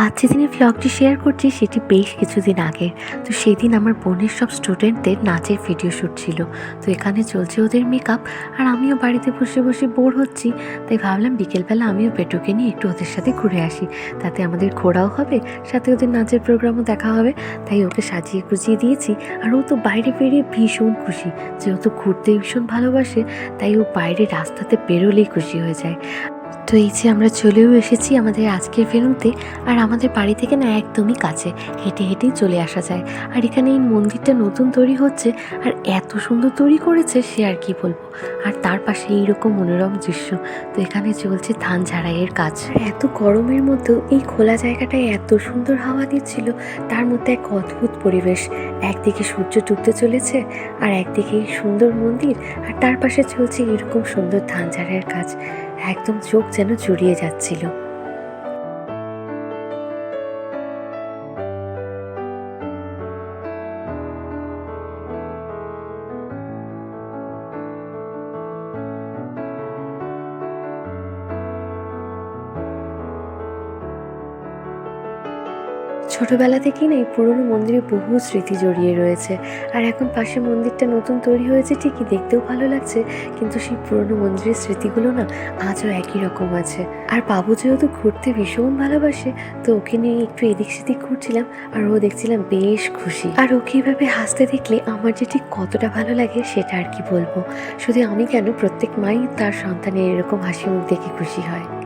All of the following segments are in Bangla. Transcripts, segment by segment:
আজ যেদিনে ভ্লগটি শেয়ার করছি, সেটি বেশ কিছুদিন আগে। তো সেদিন আমার বোনের সব স্টুডেন্টদের নাচের ভিডিও শ্যুট ছিল। তো এখানে চলছে ওদের মেকআপ আর আমিও বাড়িতে বসে বসে বোর হচ্ছি। তাই ভাবলাম বিকেলবেলা আমিও পেটোকে নিয়ে একটু ওদের সাথে ঘুরে আসি। তাতে আমাদের ঘোরাও হবে, সাথে ওদের নাচের প্রোগ্রামও দেখা হবে। তাই ওকে সাজিয়ে গুজিয়ে দিয়েছি, আর ও তো বাইরে বেরিয়ে ভীষণ খুশি। যেহেতু ঘুরতে ভীষণ ভালোবাসে, তাই ও বাইরে রাস্তাতে বেরোলেই খুশি হয়ে যায়। তো এই যে আমরা চলেও এসেছি আমাদের আজকের ভেনুতে আর আমাদের বাড়ি থেকে না একদমই কাছে, হেঁটে হেঁটেই চলে আসা যায়। আর এখানে এই মন্দিরটা নতুন তৈরি হচ্ছে, আর এত সুন্দর তৈরি করেছে সে আর কি বলব। আর তার পাশে এইরকম মনোরম দৃশ্য, তো এখানে চলছে ধান ঝাড়াইয়ের কাজ। এত গরমের মধ্যেও এই খোলা জায়গাটায় এত সুন্দর হাওয়া দিচ্ছিল, তার মধ্যে এক অদ্ভুত পরিবেশ। একদিকে সূর্য ডুবতে চলেছে, আর একদিকে এই সুন্দর মন্দির, আর তার পাশে চলছে এরকম সুন্দর ধান ঝাড়াইয়ের কাজ। একদম চোখ যেন জড়িয়ে যাচ্ছিল। ছোটবেলা থেকেই না এই পুরনো মন্দিরে বহু স্মৃতি জড়িয়ে রয়েছে। আর এখন পাশে মন্দিরটা নতুন তৈরি হয়েছে, ঠিকই দেখতেও ভালো লাগছে, কিন্তু সেই পুরনো মন্দিরের স্মৃতিগুলো না আজও একই রকম আছে। আর বাবু যেহেতু ঘুরতে ভীষণ ভালোবাসে, তো ওকে নিয়ে একটু এদিক সেদিক ঘুরছিলাম, আর ও দেখছিলাম বেশ খুশি। আর ওকে এভাবে হাসতে দেখলে আমার যে ঠিক কতটা ভালো লাগে সেটা আর কি বলব। শুধু আমি কেন প্রত্যেক মাই তার সন্তানের এরকম হাসি মুখ দেখে খুশি হয়।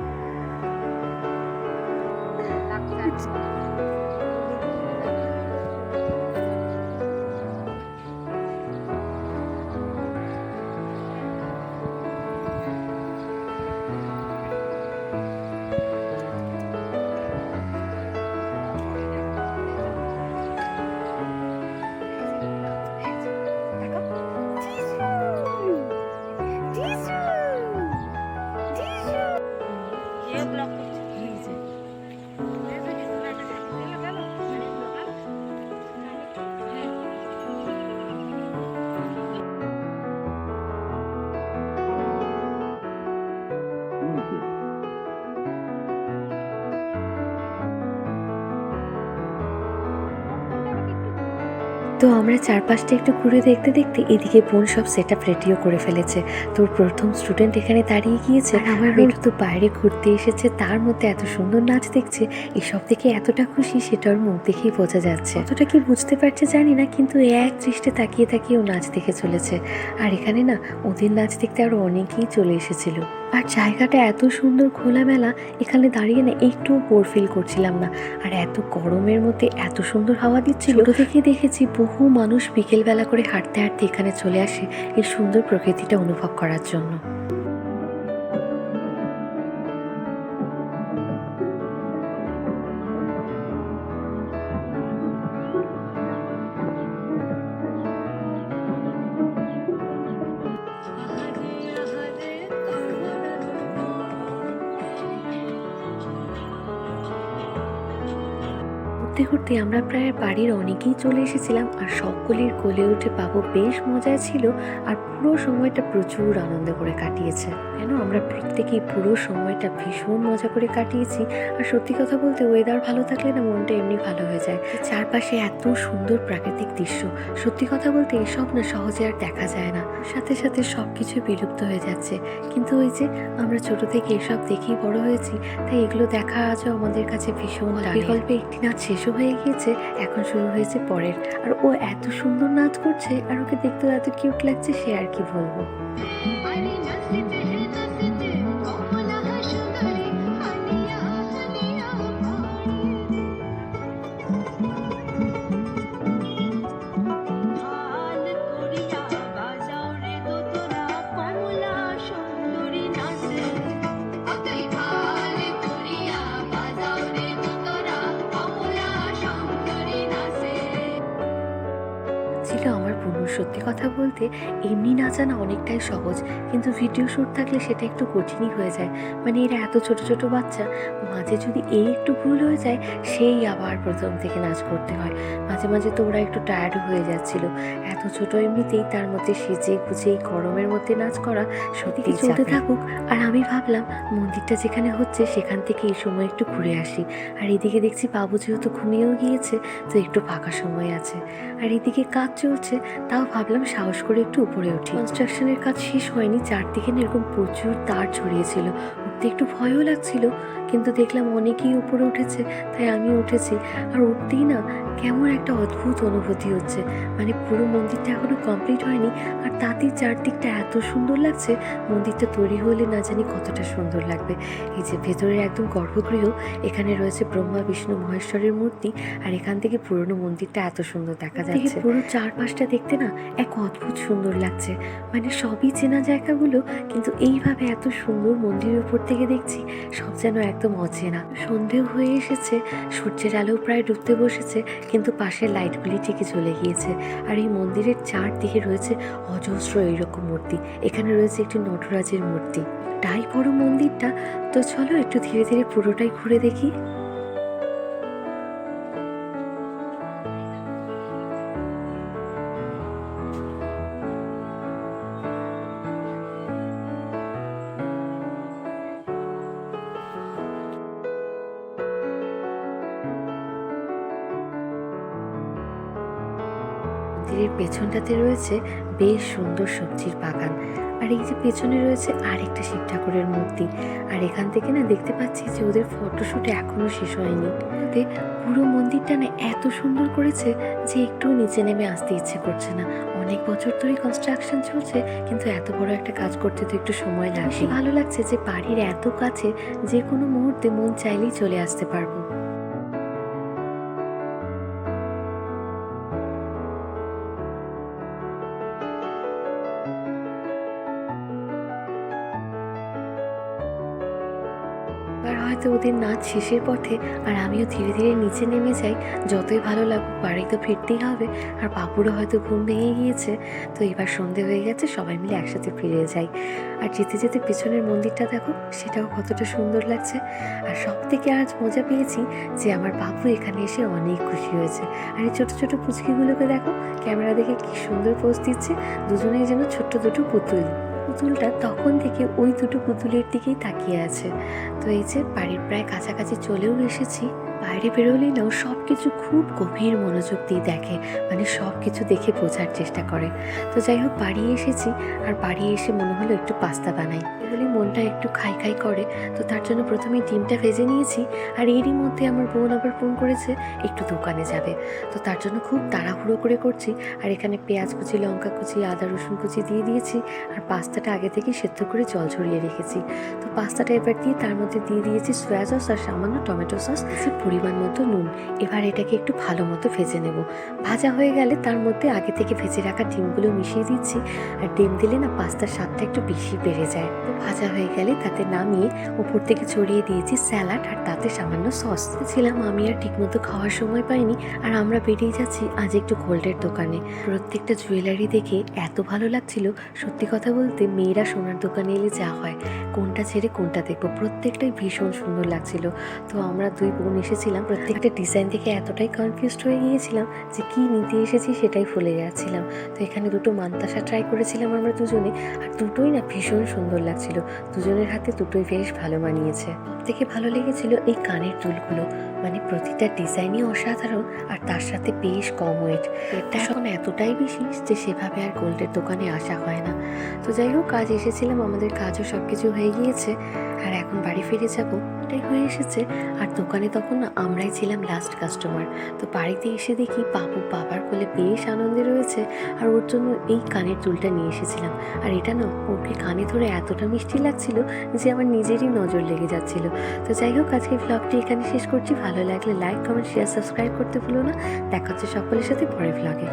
তো আমরা চারপাশটা একটু ঘুরে দেখতে দেখতে এদিকে বোন সব সেট আপ রেডিও করে ফেলেছে। তোর প্রথম স্টুডেন্ট এখানে দাঁড়িয়ে গিয়েছে। আর আমার বেটু তো বাইরে ঘুরতে এসেছে তার মধ্যে এত সুন্দর নাচ দেখছে এসব দেখে এতটা খুশি সেটা ওর মুখ দেখেই বোঝা যাচ্ছে। অতটা কি বুঝতে পারছে জানি না কিন্তু এক দৃষ্টে তাকিয়ে তাকিয়ে ও নাচ দেখে চলেছে। আর এখানে না ওদের নাচ দেখতে আরও অনেকেই চলে এসেছিল। আর জায়গাটা এত সুন্দর খোলামেলা, এখানে দাঁড়িয়ে না একটুও বোর ফিল করছিলাম না। আর এত গরমের মধ্যে এত সুন্দর হাওয়া দিচ্ছিল। ছোট থেকে দেখেছি বহু মানুষ বিকেলবেলা করে হাঁটতে হাঁটতে এখানে চলে আসে এই সুন্দর প্রকৃতিটা অনুভব করার জন্য। ঘুরতে ঘুরতে আমরা প্রায় বাড়ির অনেকেই চলে এসেছিলাম আর সকলের কোলে উঠে পাবো বেশ মজা ছিল আর পুরো সময়টা প্রচুর আনন্দ করে কাটিয়েছে। কেন? আমরা প্রত্যেকেই পুরো সময়টা ভীষণ মজা করে কাটিয়েছি। আর সত্যি কথা বলতে ওয়েদার ভালো থাকলে না মনটা এমনি ভালো হয়ে যায়। চারপাশে এত সুন্দর প্রাকৃতিক দৃশ্য। সত্যি কথা বলতে এসব না সহজে আর দেখা যায় না। সাথে সাথে সব কিছুই বিলুপ্ত হয়ে যাচ্ছে। কিন্তু ওই যে আমরা ছোট থেকে এসব দেখেই বড় হয়েছি তাই এগুলো দেখা আজও আমাদের কাছে ভীষণ বিকল্পে একটি নাচ শেষও হয়ে গিয়েছে এখন শুরু হয়েছে পরের। আর ও এত সুন্দর নাচ করছে আর ওকে দেখতেও এত কিউট লাগছে সে আর কি বলব? সুন্দরী নাচে ছিল সত্যি কথা বলতে এমনি নাচানো অনেকটাই সহজ। কিন্তু ভিডিও শ্যুট থাকলে সেটা একটু কঠিনই হয়ে যায়। মানে এরা এত ছোট ছোট বাচ্চা মাঝে যদি এই একটু ভুল হয়ে যায় সেই আবার প্রথম থেকে নাচ করতে হয়। মাঝে মাঝে তো ওরা একটু টায়ার্ড হয়ে যাচ্ছিল। এত ছোট এমনিতেই তার মধ্যে সেজে গুজে এই গরমের মধ্যে নাচ করা সত্যি চলতে থাকুক। আর আমি ভাবলাম মন্দিরটা যেখানে হচ্ছে সেখান থেকে এই সময় একটু ঘুরে আসি। আর এদিকে দেখছি বাবু যেহেতু ঘুমিয়েও গিয়েছে তো একটু ফাঁকা সময় আছে। আর এদিকে কাজ চলছে তাও ভাবলাম সাহস করে একটু উপরে উঠি। কনস্ট্রাকশনের কাজ শেষ হয়নি, চারদিকে এরকম প্রচুর তার ছড়িয়েছিল উঠতে একটু ভয়ও লাগছিল কিন্তু দেখলাম অনেকেই উপরে উঠেছে তাই আমি উঠেছি। আর উঠতেই না কেমন একটা অদ্ভুত অনুভূতি হচ্ছে। মানে পুরো মন্দিরটা এখনও কমপ্লিট হয়নি আর তাতেই চারদিকটা এত সুন্দর লাগছে মন্দিরটা তৈরি হলে না জানি কতটা সুন্দর লাগবে। এই যে ভেতরের একদম গর্ভগৃহ এখানে রয়েছে ব্রহ্মা বিষ্ণু মহেশ্বরের মূর্তি আর এখান থেকে পুরনো মন্দিরটা এত সুন্দর দেখা যাচ্ছে। পুরো চারপাশটা দেখতে না এক অদ্ভুত সুন্দর লাগছে। মানে সবই চেনা জায়গাগুলো কিন্তু এইভাবে এত সুন্দর মন্দিরের উপর থেকে দেখছি সব যেন একদম অচেনা। সন্ধেও হয়ে এসেছে, সূর্যের আলো প্রায় ডুবতে বসেছে, কিন্তু পাশের লাইটগুলি ঠিকই চলে গিয়েছে। আর এই মন্দিরের চারদিকে রয়েছে অজস্র এইরকম মূর্তি। এখানে রয়েছে একটি নটরাজের মূর্তি। তাই বড় মন্দিরটা। তো চলো একটু ধীরে ধীরে পুরোটাই ঘুরে দেখি। মন্দিরের পেছনটাতে রয়েছে বেশ সুন্দর সবজির বাগান। আর এই যে পেছনে রয়েছে আরেকটা শিব ঠাকুরের মূর্তি। আর এখান থেকে না দেখতে পাচ্ছি যে ওদের ফটোশ্যুট এখনও শেষ হয়নি। পুরো মন্দিরটা না এত সুন্দর করেছে যে একটু নিচে নেমে আসতে ইচ্ছে করছে না। অনেক বছর ধরেই কনস্ট্রাকশন চলছে কিন্তু এত বড় একটা কাজ করতে তো একটু সময় লাগে ভালো লাগছে যে বাড়ির এত কাছে যে কোনো মুহূর্তে মন চাইলেই চলে আসতে পারব। হয়তো ওদের নাচ শেষের পথে আর আমিও ধীরে ধীরে নিচে নেমে যাই, যতই ভালো লাগুক বাড়ি তো ফিরতেই হবে। আর বাপুরও হয়তো ঘুম ভেঙে গিয়েছে। তো এবার সন্ধে হয়ে গেছে, সবাই মিলে একসাথে ফিরে যাই। আর যেতে যেতে পেছনের মন্দিরটা দেখো, সেটাও কতটা সুন্দর লাগছে। আর সব থেকে আজ মজা পেয়েছি যে আমার বাবু এখানে এসে অনেক খুশি হয়েছে। আর এই ছোটো ছোটো পুচকিগুলোকে দেখো, ক্যামেরা দেখে কি সুন্দর পোজ দিচ্ছে। দুজনেই যেন ছোট্ট দুটো পুতুল। পুতুলটা তখন থেকে ওই দুটো পুতুলের দিকেই তাকিয়ে আছে। তো এই যে বাড়ির প্রায় কাছাকাছি চলেও এসেছি, বাইরে বেরোলেই না সব কিছু খুব গভীর মনোযোগ দিয়ে দেখে মানে সব কিছু দেখে বোঝার চেষ্টা করে। তো যাই হোক বাড়ি এসেছি আর বাড়ি এসে মনে হলো একটু পাস্তা বানাই। বলে মনটা একটু খাই খাই করে, তো তার জন্য প্রথমে ডিমটা ভেজে নিয়েছি আর এরই মধ্যে আমার বোন আবার ফোন করেছে, একটু দোকানে যাবে। তো তার জন্য খুব তাড়াহুড়ো করে করছি আর এখানে পেঁয়াজ কুচি, লঙ্কা কুচি, আদা, রসুন কুচি দিয়ে দিয়েছি আর পাস্তাটা আগে থেকে সেদ্ধ করে জল ঝরিয়ে রেখেছি। তো পাস্তাটা এবার দিয়ে তার মধ্যে দিয়ে দিয়েছি সয়া সস আর সামান্য টমেটো সস পরিমাণ মতো নুন। এবার এটাকে একটু ভালো মতো ভেজে নেব। ভাজা হয়ে গেলে তার মধ্যে আগে থেকে ভেজে রাখা ডিমগুলো মিশিয়ে দিচ্ছি। আর ডিম দিলে না পাস্তার স্বাদটা একটু বেশি বেড়ে যায়। তো ভাজা হয়ে গেলে তাতে নামিয়ে উপর থেকে ছড়িয়ে দিয়েছি স্যালাড আর তাতে সামান্য সস। ছিলাম আমি আর ঠিকমতো খাওয়ার সময় পাইনি। আর আমরা বেরিয়ে যাচ্ছি আজ একটু গোল্ডের দোকানে। প্রত্যেকটা জুয়েলারি দেখে এত ভালো লাগছিল। সত্যি কথা বলতে মেয়েরা সোনার দোকানে এলে যা হয়, কোনটা ছেড়ে কোনটা দেখব। প্রত্যেকটাই ভীষণ সুন্দর লাগছিল। তো আমরা দুই বোন এসেছিলাম, প্রত্যেকটা ডিজাইন দেখে এতটাই কনফিউজড হয়ে গিয়েছিলাম যে কি নিতে এসেছি সেটাই ভুলে যাচ্ছিলাম। তো এখানে দুটো মান্তাসা ট্রাই করেছিলাম আমরা দুজনে, আর দুটোই না ভীষণ সুন্দর লাগছিল। দুজনের হাতে দুটোই বেশ ভালো মানিয়েছে। থেকে ভালো লেগেছিল এই কানের দুলগুলো মানে প্রতিটা ডিজাইনই অসাধারণ আর তার সাথে বেশ কম ওয়েট এটা এখন এতটাই বেশি যে সেভাবে আর গোল্ডের দোকানে আসা হয় না। তো যাই হোক কাজ এসেছিলাম আমাদের কাজও সব কিছু হয়ে গিয়েছে আর এখন বাড়ি ফিরে যাব। এটাই হয়ে এসেছে। আর দোকানে তখন না আমরাই ছিলাম লাস্ট কাস্টমার তো বাড়িতে এসে দেখি বাবু বাবার কোলে বেশ আনন্দে রয়েছে। আর ওর জন্য এই কানের দুলটা নিয়ে এসেছিলাম। আর এটা না, ওকে কানে ধরে এতটা মিষ্টি লাগছিল যে আমার নিজেরই নজর লেগে যাচ্ছিল। তো যাই হোক আজকে ব্লগটি এখানে শেষ করছি। ভালো লাগলে লাইক কমেন্ট শেয়ার সাবস্ক্রাইব করতে ভুলো না। দেখা হচ্ছে সকলের সাথে পরের ব্লগে